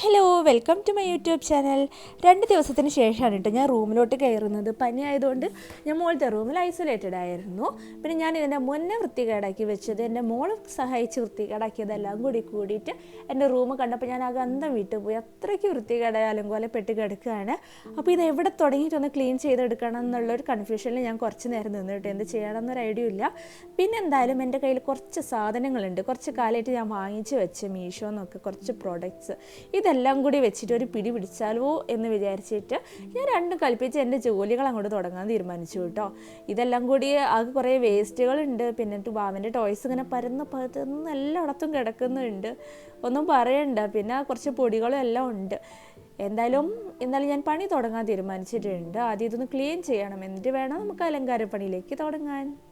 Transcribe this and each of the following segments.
Hello welcome to my YouTube channel രണ്ട് ദിവസത്തിന് ശേഷമാണ് കേട്ടോ ഞാൻ റൂമിലോട്ട് കയറുന്നത്. പനി ആയതുകൊണ്ട് ഞാൻ മോളത്തെ റൂമിൽ ഐസൊലേറ്റഡ് ആയിരുന്നു. പിന്നെ ഞാൻ ഇതിന്റെ മുന്നേ വൃത്തികേടാക്കി വെച്ചത് എന്റെ മോളെ സഹായിച്ച് വൃത്തികേടാക്കിയതെല്ലാം കൂടി കൂടിയിട്ട് എന്റെ റൂം കണ്ടപ്പോൾ ഞാൻ ആ ഗന്ധം വിട്ടു പോയി. അത്രയ്ക്ക് വൃത്തികേടായാലും പോലെ പെട്ട് കിടക്കുകയാണ്. അപ്പോൾ ഇത് എവിടെ തുടങ്ങിയിട്ടൊന്ന് ക്ലീൻ ചെയ്തെടുക്കണം എന്നുള്ളൊരു കൺഫ്യൂഷനിൽ ഞാൻ കുറച്ച് നേരം നിന്നിട്ട് എന്ത് ചെയ്യണം എന്നൊരു ഐഡിയ ഇല്ല. പിന്നെ എന്തായാലും എന്റെ കയ്യിൽ കുറച്ച് സാധനങ്ങളുണ്ട്. കുറച്ച് കാലമായിട്ട് ഞാൻ വാങ്ങിച്ച് വെച്ച് മീഷോ എന്നൊക്കെ കുറച്ച് പ്രോഡക്റ്റ്സ് ഇതെല്ലാം കൂടി വെച്ചിട്ട് ഒരു പിടി പിടിച്ചാലോ എന്ന് വിചാരിച്ചിട്ട് ഞാൻ രണ്ടും കൽപ്പിച്ച് എന്റെ ജോലികൾ അങ്ങോട്ട് തുടങ്ങാൻ തീരുമാനിച്ചു കേട്ടോ. ഇതെല്ലാം കൂടി അത് കുറേ വേസ്റ്റുകളുണ്ട് പിന്നെ ബാബിന്റെ ടോയ്സ് ഇങ്ങനെ പരന്ന് പരന്ന് എല്ലായിടത്തും കിടക്കുന്നുണ്ട്. ഒന്നും പറയണ്ട. പിന്നെ കുറച്ച് പൊടികളും എല്ലാം ഉണ്ട്. എന്തായാലും എന്നാലും ഞാൻ പണി തുടങ്ങാൻ തീരുമാനിച്ചിട്ടുണ്ട്. ആദ്യം ഇതൊന്ന് ക്ലീൻ ചെയ്യണം. എന്നിട്ട് വേണം നമുക്ക് അലങ്കാര പണിയിലേക്ക് തുടങ്ങാൻ.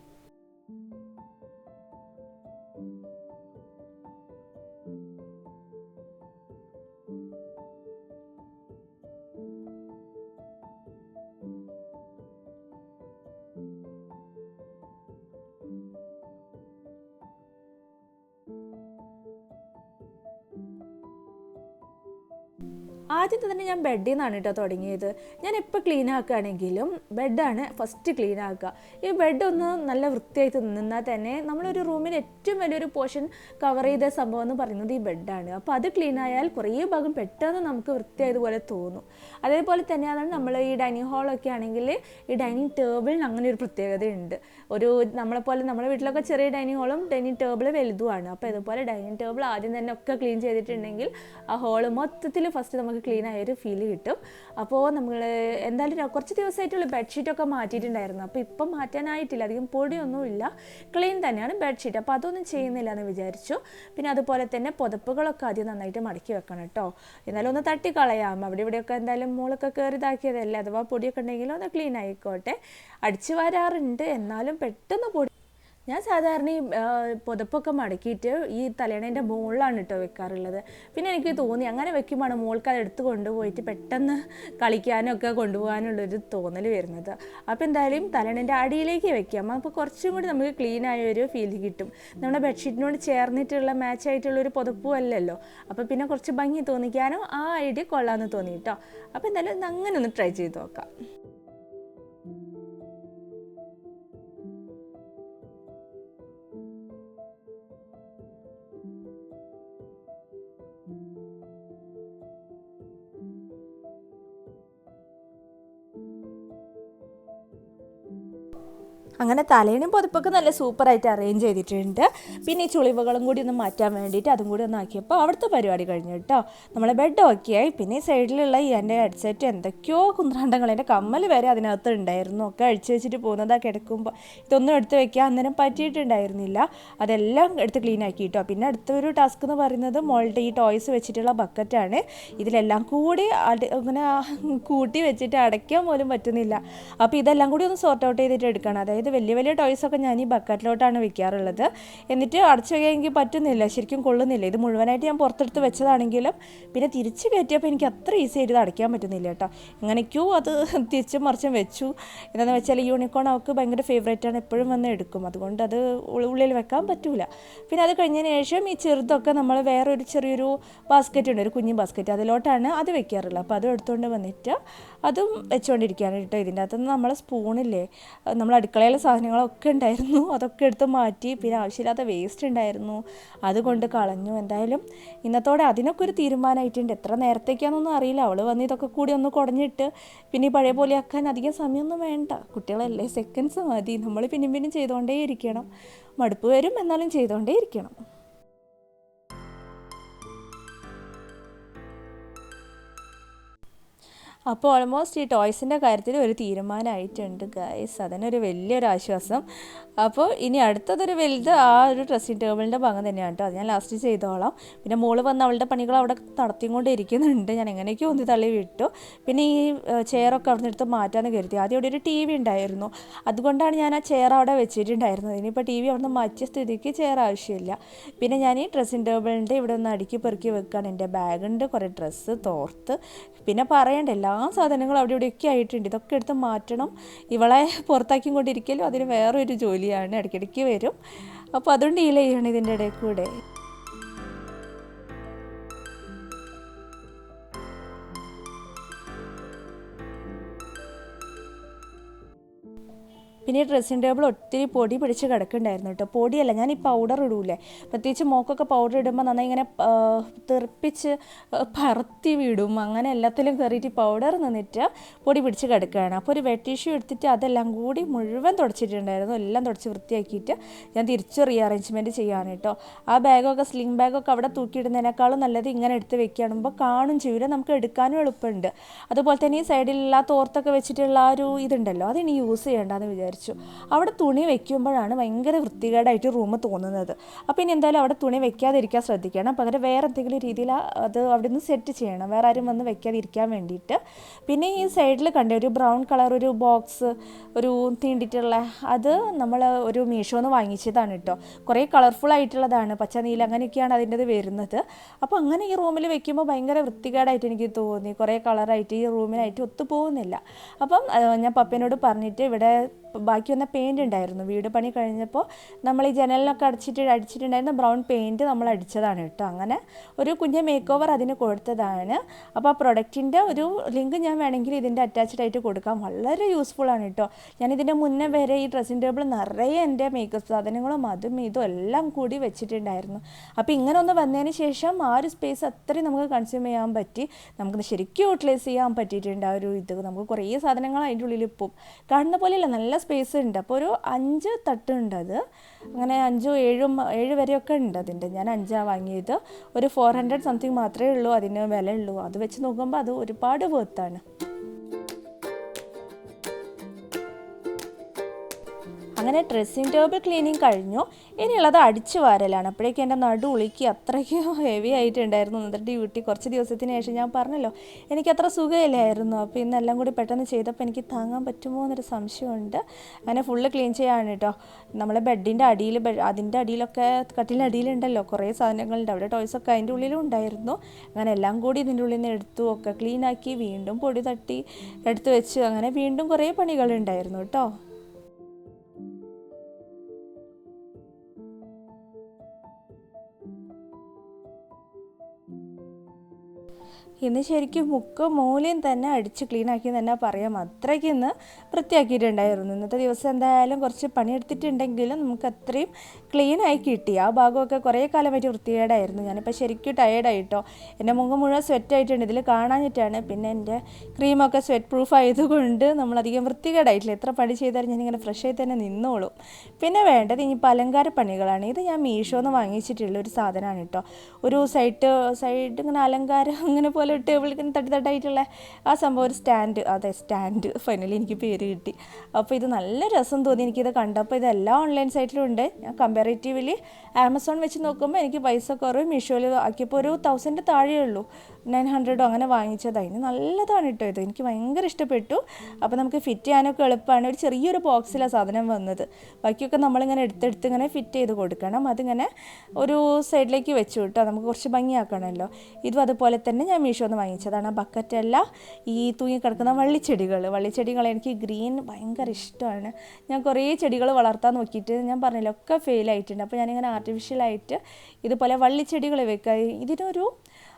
ആദ്യത്തെ തന്നെ ഞാൻ ബെഡിൽ നിന്നാണ് കേട്ടോ തുടങ്ങിയത്. ഞാൻ എപ്പോൾ ക്ലീൻ ആക്കുകയാണെങ്കിലും ബെഡാണ് ഫസ്റ്റ് ക്ലീൻ ആക്കുക. ഈ ബെഡ് ഒന്ന് നല്ല വൃത്തിയായിട്ട് നിന്നാൽ തന്നെ നമ്മളൊരു റൂമിൽ ഏറ്റവും വലിയൊരു പോർഷൻ കവർ ചെയ്ത സംഭവം എന്ന് പറയുന്നത് ഈ ബെഡാണ് അപ്പോൾ അത് ക്ലീൻ ആയാൽ കുറേ ഭാഗം പെട്ടെന്ന് നമുക്ക് വൃത്തിയായതുപോലെ തോന്നും. അതേപോലെ തന്നെയാണ് നമ്മൾ ഈ ഡൈനിങ് ഹാളൊക്കെ ആണെങ്കിൽ ഈ ഡൈനിങ് ടേബിളിന് അങ്ങനെ ഒരു പ്രത്യേകതയുണ്ട് ഒരു നമ്മളെപ്പോലെ നമ്മുടെ വീട്ടിലൊക്കെ ചെറിയ ഡൈനിങ് ഹാളും ഡൈനിങ് ടേബിൾ വലുതുമാണ്. അപ്പോൾ ഇതുപോലെ ഡൈനിങ് ടേബിൾ ആദ്യം തന്നെ ഒക്കെ ക്ലീൻ ചെയ്തിട്ടുണ്ടെങ്കിൽ ആ ഹോൾ മൊത്തത്തിൽ ഫസ്റ്റ് നമുക്ക് ക്ലീൻ ആയൊരു ഫീൽ കിട്ടും. അപ്പോൾ നമ്മൾ എന്തായാലും കുറച്ച് ദിവസമായിട്ടുള്ള ബെഡ്ഷീറ്റൊക്കെ മാറ്റിയിട്ടുണ്ടായിരുന്നു. അപ്പോൾ ഇപ്പം മാറ്റാനായിട്ടില്ല. അധികം പൊടിയൊന്നുമില്ല. ക്ലീൻ തന്നെയാണ് ബെഡ്ഷീറ്റ് അപ്പോൾ അതൊന്നും ചെയ്യുന്നില്ല എന്ന് വിചാരിച്ചു. പിന്നെ അതുപോലെ തന്നെ പുതപ്പുകളൊക്കെ ആദ്യം നന്നായിട്ട് മടക്കി വെക്കണം കേട്ടോ. എന്നാലും ഒന്ന് തട്ടിക്കളയാം അവിടെ ഇവിടെയൊക്കെ എന്തായാലും മോളൊക്കെ കയറി ഇതാക്കിയതല്ലേ അഥവാ പൊടിയൊക്കെ ഉണ്ടെങ്കിൽ ഒന്ന് ക്ലീൻ ആയിക്കോട്ടെ. അടിച്ചു വരാറുണ്ട്. എന്നാലും പെട്ടെന്ന് പൊടി ഞാൻ സാധാരണ ഈ പുതപ്പൊക്കെ മടക്കിയിട്ട് ഈ തലേണേന്റെ മുകളിലാണ് കേട്ടോ വെക്കാറുള്ളത്. പിന്നെ എനിക്ക് തോന്നി അങ്ങനെ വെക്കുമ്പോഴാണ് മോൾക്ക് അത് എടുത്ത് കൊണ്ടുപോയിട്ട് പെട്ടെന്ന് കളിക്കാനൊക്കെ കൊണ്ടുപോകാനുള്ളൊരു തോന്നൽ വരുന്നത്. അപ്പോൾ എന്തായാലും തലേണേന്റെ അടിയിലേക്ക് വെക്കാം. അപ്പോൾ കുറച്ചും കൂടി നമുക്ക് ക്ലീൻ ആയ ഒരു ഫീൽ കിട്ടും. നമ്മുടെ ബെഡ്ഷീറ്റിനോട് ചേർന്നിട്ടുള്ള മാച്ച് ആയിട്ടുള്ള ഒരു പുതപ്പും അല്ലല്ലോ. അപ്പോൾ പിന്നെ കുറച്ച് ഭംഗി തോന്നിക്കാനും ആ ഐഡിയ കൊള്ളാമെന്ന് തോന്നി കേട്ടോ അപ്പോൾ എന്തായാലും അങ്ങനെ ഒന്ന് ട്രൈ ചെയ്ത് നോക്കാം. അങ്ങനെ തലേനും പുതപ്പൊക്കെ നല്ല സൂപ്പറായിട്ട് അറേഞ്ച് ചെയ്തിട്ടുണ്ട്. പിന്നെ ഈ ചുളിവുകളും കൂടി ഒന്ന് മാറ്റാൻ വേണ്ടിയിട്ട് അതും കൂടി ഒന്ന് ആക്കിയപ്പോൾ അവിടുത്തെ പരിപാടി കഴിഞ്ഞു കേട്ടോ. നമ്മളെ ബെഡ് ഓക്കെ ആയി. പിന്നെ ഈ സൈഡിലുള്ള ഈ എന്റെ ഹെഡ്സെറ്റ് എന്തൊക്കെയോ കുന്ത്രാണ്ടങ്ങൾ എന്റെ കമ്മൽ വരെ അതിനകത്ത് ഉണ്ടായിരുന്നു. ഒക്കെ അഴിച്ചു വെച്ചിട്ട് പോകുന്നതാ കിടക്കുമ്പോൾ ഇതൊന്നും എടുത്ത് വെക്കാൻ അന്നേരം പറ്റിയിട്ടുണ്ടായിരുന്നില്ല. അതെല്ലാം എടുത്ത് ക്ലീൻ ആക്കി കേട്ടോ. പിന്നെ അടുത്തൊരു ടാസ്ക് എന്ന് പറയുന്നത് മോളുടെ ഈ ടോയ്സ് വെച്ചിട്ടുള്ള ബക്കറ്റാണ് ഇതിലെല്ലാം കൂടി അങ്ങനെ കൂട്ടി വെച്ചിട്ട് അടയ്ക്കാൻ പോലും പറ്റുന്നില്ല. അപ്പോൾ ഇതെല്ലാം കൂടി ഒന്ന് സോർട്ട് ഔട്ട് ചെയ്തിട്ട് എടുക്കണം. അതായത് വലിയ വലിയ ടോയ്സ് ഒക്കെ ഞാൻ ഈ ബക്കറ്റിലോട്ടാണ് വെക്കാറുള്ളത്. എന്നിട്ട് അടച്ചു വയ്ക്കാൻ പറ്റുന്നില്ല. ശരിക്കും കൊള്ളുന്നില്ല. ഇത് മുഴുവനായിട്ട് ഞാൻ പുറത്തെടുത്ത് വെച്ചതാണെങ്കിലും പിന്നെ തിരിച്ച് കയറ്റിയപ്പോൾ എനിക്ക് അത്ര ഈസി ആയിട്ട് ഇത് അടയ്ക്കാൻ പറ്റുന്നില്ല കേട്ടോ. എങ്ങനെയൊക്കെയോ അത് തിരിച്ചും മറിച്ചും വെച്ചു. എന്താണെന്ന് വെച്ചാൽ യൂണിക്കോൺ അവൾക്ക് ഭയങ്കര ഫേവറേറ്റ് ആണ്. എപ്പോഴും വന്ന് എടുക്കും. അതുകൊണ്ട് അത് ഉള്ളിൽ വെക്കാൻ പറ്റൂല. പിന്നെ അത് കഴിഞ്ഞതിന് ശേഷം ഈ ചെറുതൊക്കെ നമ്മൾ വേറൊരു ചെറിയൊരു ബാസ്ക്കറ്റ് ഉണ്ട്. ഒരു കുഞ്ഞു ബാസ്ക്കറ്റ് അതിലോട്ടാണ് അത് വെക്കാറുള്ളത്. അപ്പോൾ അതും എടുത്തുകൊണ്ട് വന്നിട്ട് അതും വെച്ചുകൊണ്ടിരിക്കുകയാണ് കേട്ടോ ഇതിന്റെ അകത്തുനിന്ന് നമ്മൾ സ്പൂണില്ലേ നമ്മൾ അടുക്കളയിലെ സാധനങ്ങളൊക്കെ ഉണ്ടായിരുന്നു. അതൊക്കെ എടുത്ത് മാറ്റി. പിന്നെ ആവശ്യമില്ലാത്ത വേസ്റ്റ് ഉണ്ടായിരുന്നു. അതുകൊണ്ട് കളഞ്ഞു. എന്തായാലും ഇന്നത്തോടെ അതിനൊക്കെ ഒരു തീരുമാനമായിട്ടുണ്ട്. എത്ര നേരത്തേക്കാണെന്നൊന്നും അറിയില്ല. അവൾ വന്ന് ഇതൊക്കെ കൂടി ഒന്ന് കുടഞ്ഞിട്ട് പിന്നെ പഴയ പോലെ ആക്കാൻ അധികം സമയമൊന്നും വേണ്ട. കുട്ടികളല്ലേ? സെക്കൻഡ്സ് മതി. നമ്മൾ പിന്നെയും പിന്നെയും ചെയ്തുകൊണ്ടേ ഇരിക്കണം മടുപ്പ് വരും. എന്നാലും ചെയ്തുകൊണ്ടേ ഇരിക്കണം അപ്പോൾ ഓൾമോസ്റ്റ് ഈ ടോയ്സിന്റെ കാര്യത്തിൽ ഒരു തീരുമാനമായിട്ടുണ്ട് ഗൈസ് അതിനൊരു വലിയൊരു ആശ്വാസം. അപ്പോൾ ഇനി അടുത്തതൊരു വലുത് ആ ഒരു ഡ്രസ്സിംഗ് ടേബിളിന്റെ ഭാഗം തന്നെയാണ് കേട്ടോ അത് ഞാൻ ലാസ്റ്റ് ചെയ്തോളാം. പിന്നെ മോൾ വന്ന് അവളുടെ പണികൾ അവിടെ നടത്തിക്കൊണ്ടിരിക്കുന്നുണ്ട്. ഞാൻ എങ്ങനെയൊക്കെയോ ഒന്ന് തള്ളി വിട്ടു. പിന്നെ ഈ ചെയറൊക്കെ അവിടെ എടുത്ത് മാറ്റാമെന്ന് കരുതി. ആദ്യം അവിടെ ഒരു ടി വി ഉണ്ടായിരുന്നു. അതുകൊണ്ടാണ് ഞാൻ ആ ചെയർ അവിടെ വെച്ചിട്ടുണ്ടായിരുന്നത്. ഇനിയിപ്പോൾ ടി വി അവിടെ നിന്ന് മാറ്റിയ സ്ഥിതിക്ക് ചെയർ ആവശ്യമില്ല. പിന്നെ ഞാൻ ഈ ഡ്രസ്സിംഗ് ടേബിളിന്റെ ഇവിടെ ഒന്ന് അടുക്കി പെറുക്കി വെക്കുകയാണ് എന്റെ ബാഗുണ്ട് കുറേ ഡ്രസ്സ് തോർത്ത്. പിന്നെ പറയണ്ട എല്ലാ സാധനങ്ങളും അവിടെ ഇവിടെയൊക്കെ ആയിട്ടുണ്ട്. ഇതൊക്കെ എടുത്ത് മാറ്റണം. ഇവളെ പുറത്താക്കി കൊണ്ടിരിക്കലും അതിന് വേറൊരു ജോലിയാണ്. ഇടയ്ക്കിടയ്ക്ക് വരും. അപ്പോൾ അതുകൊണ്ട് ഡീൽ ചെയ്യണം ഇതിന്റെ ഇടയിൽ കൂടെ. പിന്നെ ഈ ഡ്രസ്സിങ് ടേബിൾ ഒത്തിരി പൊടി പിടിച്ച് കിടക്കുന്നുണ്ടായിരുന്നു കേട്ടോ. പൊടിയല്ല ഞാൻ ഈ പൗഡർ ഇടൂലേ. പ്രത്യേകിച്ച് മോക്കൊക്കെ പൗഡർ ഇടുമ്പോൾ നന്നായി ഇങ്ങനെ തെറിപ്പിച്ച് പറത്തി വിടും. അങ്ങനെ എല്ലാത്തിലും കയറിയിട്ട് പൗഡർ നിന്നിട്ട് പൊടി പിടിച്ച് കിടക്കുകയാണ്. അപ്പോൾ ഒരു വെറ്റ് ടിഷ്യൂ എടുത്തിട്ട് അതെല്ലാം കൂടി മുഴുവൻ തുടച്ചിട്ടുണ്ടായിരുന്നു. എല്ലാം തുടച്ച് വൃത്തിയാക്കിയിട്ട് ഞാൻ തിരിച്ച് റീ അറേഞ്ച്മെന്റ് ചെയ്യാണ് കേട്ടോ. ആ ബാഗൊക്കെ സ്ലിംഗ് ബാഗൊക്കെ അവിടെ തൂക്കിയിടുന്നതിനേക്കാളും നല്ലത് ഇങ്ങനെ എടുത്ത് വെക്കുകയാണുമ്പോൾ കാണും ചെയ്യൂല നമുക്ക് എടുക്കാനും എളുപ്പമുണ്ട്. അതുപോലെ തന്നെ ഈ സൈഡിലുള്ള തോർത്തൊക്കെ വെച്ചിട്ടുള്ള ആ ഒരു ഇതുണ്ടല്ലോ അതിനി യൂസ് ചെയ്യേണ്ടെന്ന് വിചാരിച്ചു. അവിടെ തുണി വെക്കുമ്പോഴാണ് ഭയങ്കര വൃത്തികേടായിട്ട് റൂം തോന്നുന്നത്. അപ്പോൾ ഇനി എന്തായാലും അവിടെ തുണി വെക്കാതിരിക്കാൻ ശ്രദ്ധിക്കണം. പകരം വേറെ എന്തെങ്കിലും രീതിയിൽ അത് അവിടെ നിന്ന് സെറ്റ് ചെയ്യണം. വേറെ ആരും വന്ന് വെക്കാതിരിക്കാൻ വേണ്ടിയിട്ട്. പിന്നെ ഈ സൈഡിൽ കണ്ട ഒരു ബ്രൗൺ കളർ ഒരു ബോക്സ് ഒരു തീണ്ടിട്ടുള്ള അത് നമ്മൾ ഒരു മീഷോന്ന് വാങ്ങിച്ചതാണ് കേട്ടോ കുറേ കളർഫുൾ ആയിട്ടുള്ളതാണ്. പച്ച നീല അങ്ങനെയൊക്കെയാണ് അതിന്റെത് വരുന്നത്. അപ്പോൾ അങ്ങനെ ഈ റൂമിൽ വെക്കുമ്പോൾ ഭയങ്കര വൃത്തികേടായിട്ട് എനിക്ക് തോന്നി. കുറേ കളറായിട്ട് ഈ റൂമിനായിട്ട് ഒത്തുപോകുന്നില്ല അപ്പം ഞാൻ പപ്പേനോട് പറഞ്ഞിട്ട് ഇവിടെ ബാക്കി വന്ന പെയിന്റ് ഉണ്ടായിരുന്നു. വീട് പണി കഴിഞ്ഞപ്പോൾ നമ്മൾ ഈ ജനലിനൊക്കെ അടിച്ചിട്ട് അടിച്ചിട്ടുണ്ടായിരുന്ന ബ്രൗൺ പെയിന്റ് നമ്മൾ അടിച്ചതാണ് കേട്ടോ. അങ്ങനെ ഒരു കുഞ്ഞ് മേക്ക് ഓവർ അതിന് കൊടുത്തതാണ്. അപ്പോൾ ആ പ്രൊഡക്റ്റിന്റെ ഒരു ലിങ്ക് ഞാൻ വേണമെങ്കിൽ ഇതിന്റെ അറ്റാച്ച്ഡ് ആയിട്ട് കൊടുക്കാം. വളരെ യൂസ്ഫുൾ ആണ് കേട്ടോ. ഞാൻ ഇതിന്റെ മുന്നേ വരെ ഈ ഡ്രസ്സിംഗ് ടേബിൾ നിറയെ എന്റെ മേക്കപ്പ് സാധനങ്ങളും അതും ഇതും എല്ലാം കൂടി വെച്ചിട്ടുണ്ടായിരുന്നു. അപ്പോൾ ഇങ്ങനെ ഒന്ന് വന്നതിന് ശേഷം ആ ഒരു സ്പേസ് അത്രയും നമുക്ക് കൺസ്യൂം ചെയ്യാൻ പറ്റി. നമുക്ക് ശരിക്കും യൂട്ടിലൈസ് ചെയ്യാൻ പറ്റിയിട്ടുണ്ട് ആ ഒരു ഇത്. നമുക്ക് കുറേ സാധനങ്ങൾ അതിന്റെ ഉള്ളിൽ ഇപ്പം കാണുന്ന പോലെയല്ല നല്ല സ്പേസ് ഉണ്ട്. അപ്പോൾ ഒരു അഞ്ച് തട്ടുണ്ട് അത്. അങ്ങനെ അഞ്ചോ ഏഴും ഏഴ് വരെയൊക്കെ ഉണ്ട് അതിന്റെ. ഞാൻ അഞ്ചാണ് വാങ്ങിയത്. ഒരു ഫോർ ഹൺഡ്രഡ് സംതിങ് മാത്രമേ ഉള്ളൂ അതിന് വില ഉള്ളൂ. അത് വെച്ച് നോക്കുമ്പോൾ അത് ഒരുപാട് വേർത്താണ് അങ്ങനെ ഡ്രസ്സിങ് ടേബിൾ ക്ലീനിങ് കഴിഞ്ഞു. ഇനിയുള്ളത് അടിച്ചു വാരലാണ്. അപ്പോഴേക്കും എന്റെ നടു ഉളുക്കി അത്രയ്ക്ക് ഹെവി ആയിട്ടുണ്ടായിരുന്നു എന്നിട്ട് ഡ്യൂട്ടി കുറച്ച് ദിവസത്തിന് ശേഷം ഞാൻ പറഞ്ഞല്ലോ എനിക്കത്ര സുഖമില്ലായിരുന്നു. അപ്പോൾ ഇന്നെല്ലാം കൂടി പെട്ടെന്ന് ചെയ്തപ്പോൾ എനിക്ക് താങ്ങാൻ പറ്റുമോ എന്നൊരു സംശയമുണ്ട്. അങ്ങനെ ഫുള്ള് ക്ലീൻ ചെയ്യാണ് കേട്ടോ നമ്മളെ ബെഡിന്റെ അടിയിൽ അതിന്റെ അടിയിലൊക്കെ കട്ടിലിന്റെ അടിയിലുണ്ടല്ലോ കുറേ സാധനങ്ങളുണ്ട്. അവിടെ ടോയ്സൊക്കെ അതിന്റെ ഉള്ളിലും ഉണ്ടായിരുന്നു. അങ്ങനെ എല്ലാം കൂടി ഇതിന്റെ ഉള്ളിൽ നിന്ന് എടുത്തു ഒക്കെ ക്ലീനാക്കി വീണ്ടും പൊടി തട്ടി എടുത്തു വെച്ച്. അങ്ങനെ വീണ്ടും കുറേ പണികളുണ്ടായിരുന്നു കേട്ടോ ഇന്ന് ശരിക്കും മുക്ക് മൂലയും തന്നെ അടിച്ച് ക്ലീനാക്കി തന്നെ പറയാം. അത്രയ്ക്ക് ഇന്ന് വൃത്തിയാക്കിയിട്ടുണ്ടായിരുന്നു. ഇന്നത്തെ ദിവസം എന്തായാലും കുറച്ച് പണിയെടുത്തിട്ടുണ്ടെങ്കിലും നമുക്ക് അത്രയും ക്ലീനായി കിട്ടി. ആ ഭാഗമൊക്കെ കുറേ കാലമായിട്ട് വൃത്തികേടായിരുന്നു. ഞാനിപ്പോൾ ശരിക്കും ടയേർഡായിട്ടോ എന്റെ മുഖം മുഴുവൻ സ്വെറ്റ് ആയിട്ടുണ്ട്. ഇതിൽ കാണാഞ്ഞിട്ടാണ് പിന്നെ എന്റെ ക്രീമൊക്കെ സ്വെറ്റ് പ്രൂഫ് ആയതുകൊണ്ട് നമ്മളധികം വൃത്തികേടായിട്ടില്ല. എത്ര പണി ചെയ്താലും ഞാനിങ്ങനെ ഫ്രഷ് ആയി തന്നെ നിന്നോളും. പിന്നെ വേണ്ടത് ഇനിയിപ്പോൾ അലങ്കാര പണികളാണ്. ഇത് ഞാൻ മീഷോ മീഷോന്ന് വാങ്ങിച്ചിട്ടുള്ള ഒരു സാധനമാണ് കേട്ടോ. ഒരു സൈഡ് സൈഡ് ഇങ്ങനെ അലങ്കാരം അങ്ങനെ പോലെ ടേബിളിൽ ഇങ്ങനെ തട്ടി തട്ടായിട്ടുള്ള ആ സംഭവം ഒരു സ്റ്റാൻഡ് അതെ സ്റ്റാൻഡ് ഫൈനലി എനിക്ക് പേര് കിട്ടി. അപ്പോൾ ഇത് നല്ല രസം തോന്നി എനിക്കിത് കണ്ടപ്പോൾ ഇതെല്ലാം ഓൺലൈൻ സൈറ്റിലും ഉണ്ട്. ഞാൻ കമ്പാരിറ്റീവ്ലി ആമസോൺ വെച്ച് നോക്കുമ്പോൾ എനിക്ക് പൈസ കുറവ് മീഷോയിൽ ആക്കിയപ്പോൾ ഒരു തൗസൻഡ് താഴെയേ ഉള്ളൂ. നയൻ ഹൺഡ്രഡോ അങ്ങനെ വാങ്ങിച്ചതാണ് ഇതിന് നല്ലതാണ് കേട്ടോ ഇത്. എനിക്ക് ഭയങ്കര ഇഷ്ടപ്പെട്ടു. അപ്പോൾ നമുക്ക് ഫിറ്റ് ചെയ്യാനൊക്കെ എളുപ്പമാണ് ഒരു ചെറിയൊരു ബോക്സിലാണ് സാധനം വന്നത്. ബാക്കിയൊക്കെ നമ്മളിങ്ങനെ എടുത്തെടുത്ത് ഇങ്ങനെ ഫിറ്റ് ചെയ്ത് കൊടുക്കണം. അതിങ്ങനെ ഒരു സൈഡിലേക്ക് വെച്ചു കേട്ടോ. നമുക്ക് കുറച്ച് ഭംഗിയാക്കണമല്ലോ. ഇതും അതുപോലെ തന്നെ ഞാൻ മീഷോന്ന് വാങ്ങിച്ചതാണ്. ആ ബക്കറ്റല്ല ഈ തൂങ്ങിക്കിടക്കുന്ന വള്ളിച്ചെടികൾ വള്ളിച്ചെടികൾ എനിക്ക് ഗ്രീൻ ഭയങ്കര ഇഷ്ടമാണ്. ഞാൻ കുറേ ചെടികൾ വളർത്താൻ നോക്കിയിട്ട് ഞാൻ പറഞ്ഞില്ല ഒക്കെ ഫെയിലായിട്ടുണ്ട്. അപ്പോൾ ഞാനിങ്ങനെ ആർട്ടിഫിഷ്യലായിട്ട് ഇതുപോലെ വള്ളിച്ചെടികൾ വെക്കുക ഇതിനൊരു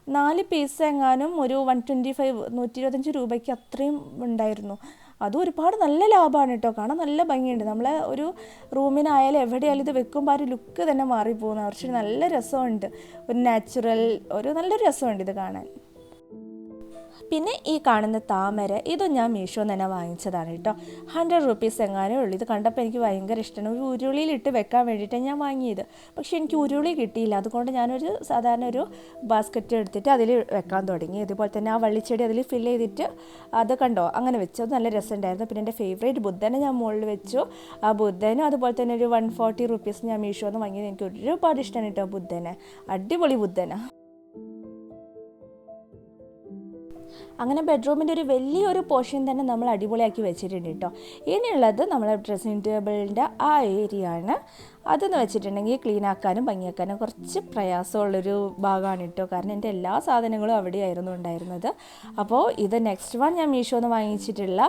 നാല് പീസ് എങ്ങാനും ഒരു വൺ ട്വന്റി ഫൈവ് നൂറ്റി ഇരുപത്തഞ്ച് രൂപയ്ക്ക് അത്രയും ഉണ്ടായിരുന്നു. അതും ഒരുപാട് നല്ല ലാഭമാണ് കേട്ടോ കാണാൻ നല്ല ഭംഗിയുണ്ട്. നമ്മളെ ഒരു റൂമിനായാലും എവിടെയായാലും ഇത് വെക്കുമ്പോൾ ആ ഒരു ലുക്ക് തന്നെ മാറിപ്പോകുന്ന. കുറച്ച് നല്ല രസമുണ്ട്. ഒരു നാച്ചുറൽ ഒരു നല്ലൊരു രസമുണ്ട് ഇത് കാണാൻ. പിന്നെ ഈ കാണുന്ന താമര ഇതും ഞാൻ മീഷോ തന്നെ വാങ്ങിച്ചതാണ് കേട്ടോ. ഹൺഡ്രഡ് റുപ്പീസ് എങ്ങാനേ ഉള്ളൂ. ഇത് കണ്ടപ്പോൾ എനിക്ക് ഭയങ്കര ഇഷ്ടമാണ്. ഒരു ഉരുളിയിലിട്ട് വെക്കാൻ വേണ്ടിയിട്ടാണ് ഞാൻ വാങ്ങിയത്. പക്ഷേ എനിക്ക് ഉരുളി കിട്ടിയില്ല. അതുകൊണ്ട് ഞാനൊരു സാധാരണ ഒരു ബാസ്ക്കറ്റ് എടുത്തിട്ട് അതിൽ വെക്കാൻ തുടങ്ങി. ഇതുപോലെ തന്നെ ആ വള്ളിച്ചെടി അതിൽ ഫില്ല് ചെയ്തിട്ട് അത് കണ്ടോ? അങ്ങനെ വെച്ചു. അത് നല്ല രസമുണ്ടായിരുന്നു. പിന്നെ എന്റെ ഫേവറേറ്റ് ബുദ്ധനെ ഞാൻ മുകളിൽ വെച്ചു. ആ ബുദ്ധനും അതുപോലെ തന്നെ ഒരു വൺ ഫോർട്ടി റുപ്പീസ് ഞാൻ മീഷോന്ന് വാങ്ങിയത്. എനിക്ക് ഒരുപാട് ഇഷ്ടമാണ് കേട്ടോ ബുദ്ധനെ. അടിപൊളി ബുദ്ധനാണ് അങ്ങനെ ബെഡ്റൂമിന്റെ ഒരു വലിയൊരു പോർഷൻ തന്നെ നമ്മൾ അടിപൊളിയാക്കി വെച്ചിട്ടുണ്ട് കേട്ടോ ഇനിയുള്ളത് നമ്മളെ ഡ്രസ്സിംഗ് ടേബിളിന്റെ ആ ഏരിയ ആണ്. അതെന്ന് വെച്ചിട്ടുണ്ടെങ്കിൽ ക്ലീൻ ആക്കാനും ഭംഗിയാക്കാനും കുറച്ച് പ്രയാസമുള്ളൊരു ഭാഗമാണ് കേട്ടോ കാരണം എന്റെ എല്ലാ സാധനങ്ങളും അവിടെയായിരുന്നു ഉണ്ടായിരുന്നത്. അപ്പോൾ ഇത് നെക്സ്റ്റ് വൺ ഞാൻ മീഷോന്ന് വാങ്ങിച്ചിട്ടുള്ള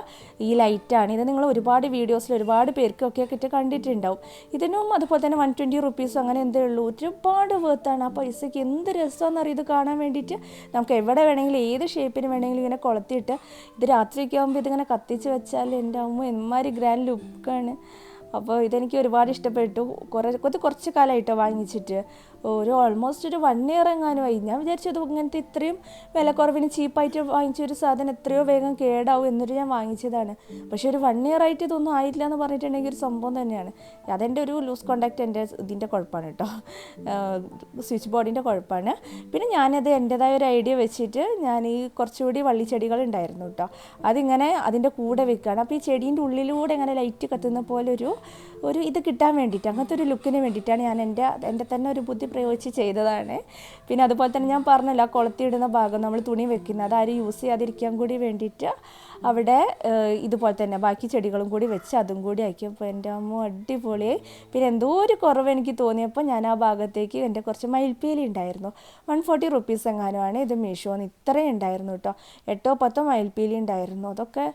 ഈ ലൈറ്റാണ് ഇത് നിങ്ങൾ ഒരുപാട് വീഡിയോസിൽ ഒരുപാട് പേർക്കൊക്കെ കിട്ടി കണ്ടിട്ടുണ്ടാവും. ഇതിനും അതുപോലെ തന്നെ വൺ ട്വന്റി റുപ്പീസും അങ്ങനെ എന്തേ ഉള്ളൂ. ഒരുപാട് വേർത്താണ് ആ പൈസയ്ക്ക് എന്ത് രസമാണെന്ന് ഇത് കാണാൻ വേണ്ടിയിട്ട് നമുക്ക് എവിടെ വേണമെങ്കിലും ഏത് ഷേപ്പിന് വേണമെങ്കിലും ഇങ്ങനെ കൊളുത്തിയിട്ട് ഇത് രാത്രിയൊക്കെ ആകുമ്പോൾ ഇതിങ്ങനെ കത്തിച്ച് വെച്ചാൽ എന്റെ അമ്മ എന്മാതിരി ഗ്രാൻഡ് ലുക്കാണ് അപ്പോൾ ഇതെനിക്ക് ഒരുപാട് ഇഷ്ടപ്പെട്ടു. കുറേ ഇത് കുറച്ച് കാലമായിട്ടോ വാങ്ങിച്ചിട്ട്. ഒരു ഓൾമോസ്റ്റ് ഒരു വൺ ഇയർ എങ്ങാനുമായി ഞാൻ വിചാരിച്ചത് ഇങ്ങനത്തെ ഇത്രയും വിലക്കുറവിന് ചീപ്പായിട്ട് വാങ്ങിച്ച ഒരു സാധനം എത്രയോ വേഗം കേടാവും എന്നിട്ട് ഞാൻ വാങ്ങിച്ചതാണ്. പക്ഷേ ഒരു വൺ ഇയർ ആയിട്ട് ഇതൊന്നും ആയിട്ടില്ല എന്ന് പറഞ്ഞിട്ടുണ്ടെങ്കിൽ ഒരു സംഭവം തന്നെയാണ്. അതെന്റെ ഒരു ലൂസ് കോണ്ടാക്റ്റ് എന്റെ ഇതിന്റെ കുഴപ്പമാണ് കേട്ടോ. സ്വിച്ച് ബോർഡിന്റെ കുഴപ്പമാണ്. പിന്നെ ഞാനത് എന്റെതായ ഒരു ഐഡിയ വെച്ചിട്ട് ഞാൻ ഈ കുറച്ചുകൂടി വള്ളിച്ചെടികൾ ഉണ്ടായിരുന്നു കേട്ടോ. അതിങ്ങനെ അതിന്റെ കൂടെ വെക്കുകയാണ് അപ്പോൾ ഈ ചെടീന്റെ ഉള്ളിലൂടെ ഇങ്ങനെ ലൈറ്റ് കത്തുന്ന പോലെ ഒരു ഒരു ഇത് കിട്ടാൻ വേണ്ടിയിട്ട് അങ്ങനത്തെ ഒരു ലുക്കിന് വേണ്ടിയിട്ടാണ് ഞാൻ എന്റെ എന്റെ തന്നെ ഒരു ബുദ്ധി പ്രയോഗിച്ച് ചെയ്തതാണ്. പിന്നെ അതുപോലെ തന്നെ ഞാൻ പറഞ്ഞല്ലോ കൊളുത്തിയിടുന്ന ഭാഗം നമ്മൾ തുണി വെക്കുന്നത് അത് ആരും യൂസ് ചെയ്യാതിരിക്കാൻ കൂടി വേണ്ടിയിട്ട് അവിടെ ഇതുപോലെ തന്നെ ബാക്കി ചെടികളും കൂടി വെച്ച് അതും കൂടി ആക്കിയപ്പോൾ എന്റെ അമ്മ അടിപൊളി. പിന്നെ എന്തോ ഒരു കുറവ് എനിക്ക് തോന്നിയപ്പോൾ ഞാൻ ആ ഭാഗത്തേക്ക് എന്റെ കുറച്ച് മയിൽപ്പീലി ഉണ്ടായിരുന്നു. വൺ ഫോർട്ടി റുപ്പീസ് എങ്ങാനുമാണ് ഇത് മീഷോന്ന് ഇത്രയും ഉണ്ടായിരുന്നു കേട്ടോ. എട്ടോ പത്തോ മയിൽപ്പീലി ഉണ്ടായിരുന്നു. അതൊക്കെ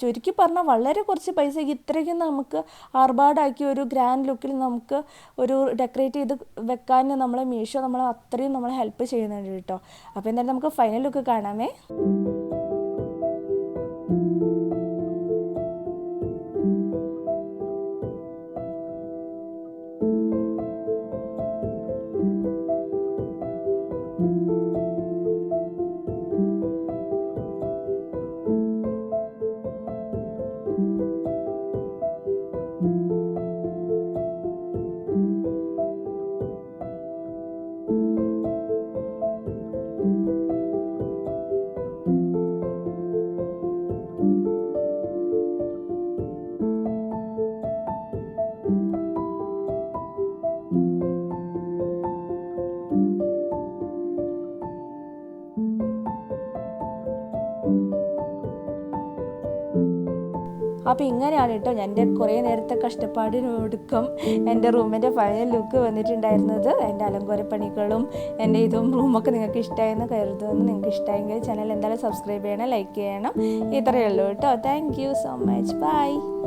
ചുരുക്കി പറഞ്ഞാൽ വളരെ കുറച്ച് പൈസയ്ക്ക് ഇത്രയ്ക്കും നമുക്ക് ആർഭാടാക്കി ഒരു ഗ്രാൻഡ് ലുക്കിൽ നമുക്ക് ഒരു ഡെക്കറേറ്റ് ചെയ്ത് വെക്കാൻ നമ്മളെ മീഷോ നമ്മളെ അത്രയും നമ്മളെ ഹെൽപ്പ് ചെയ്യുന്നുണ്ട് കേട്ടോ. അപ്പോൾ എന്തായാലും നമുക്ക് ഫൈനൽ ലുക്ക് കാണാമേ. അപ്പോൾ ഇങ്ങനെയാണ് കേട്ടോ എന്റെ കുറേ നേരത്തെ കഷ്ടപ്പാടിനൊടുക്കം എന്റെ റൂമിന്റെ ഫൈനൽ ലുക്ക് വന്നിട്ടുണ്ടായിരുന്നത്. എന്റെ അലങ്കോരപ്പണികളും എന്റെ ഇതും റൂമൊക്കെ നിങ്ങൾക്ക് ഇഷ്ടമായെന്ന് കരുതുമെന്ന് നിങ്ങൾക്ക് ഇഷ്ടമായെങ്കിൽ ചാനൽ എന്തായാലും സബ്സ്ക്രൈബ് ചെയ്യണം ലൈക്ക് ചെയ്യണം. ഇത്രയേ ഉള്ളൂ കേട്ടോ. Thank so much bye